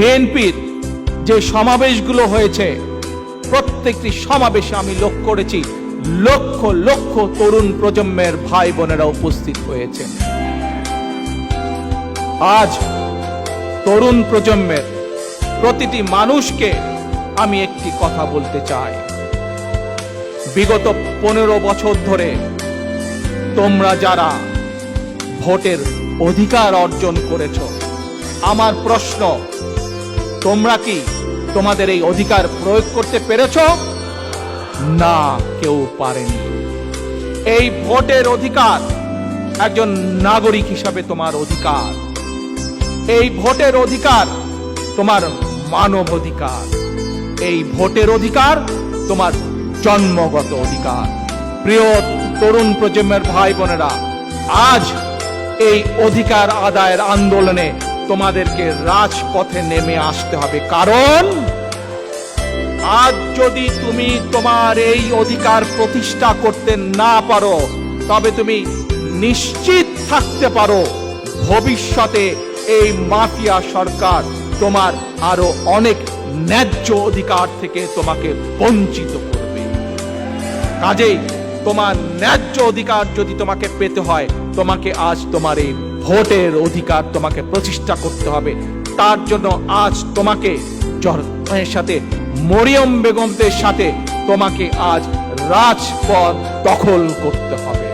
বিএনপির যে সমাবেশগুলো হয়েছে, প্রত্যেকটি সমাবেশে আমি লক্ষ্য করেছি। লক্ষ লক্ষ তরুণ প্রজন্মের ভাই বোনেরা উপস্থিত হয়েছে। আজ তরুণ প্রজন্মের প্রতিটি মানুষকে আমি একটি কথা বলতে চাই। বিগত পনেরো বছর ধরে তোমরা যারা ভোটের অধিকার অর্জন করেছ, আমার প্রশ্ন তোমরা কি তোমাদের এই অধিকার প্রয়োগ করতে পেরেছ? না, কেউ পারেনি। এই ভোটের অধিকার একজন নাগরিক হিসাবে তোমার অধিকার। এই ভোটের অধিকার তোমার মানব অধিকার। এই ভোটের অধিকার তোমার জন্মগত অধিকার। প্রিয় তরুণ প্রজন্মের ভাই বোনেরা আজ এই অধিকার আদায়ের আন্দোলনে তোমাদেরকে রাজপথে নেমে আসতে হবে। কারণ আজ যদি তুমি তোমার এই অধিকার প্রতিষ্ঠা করতে না পারো, তবে তুমি নিশ্চিত থাকতে পারো, ভবিষ্যতে এই মাফিয়া সরকার তোমার আরও অনেক ন্যায্য অধিকার থেকে তোমাকে বঞ্চিত করবে। কাজেই তোমার ন্যায্য অধিকার যদি তোমাকে পেতে হয়, তোমাকে আজ তোমার এই ভোটের অধিকার তোমাকে প্রতিষ্ঠা করতে হবে। তার জন্য আজ তোমাকে জনগণের সাথে, মরিয়ম বেগমদের সাথে তোমাকে আজ রাজপথ দখল করতে হবে।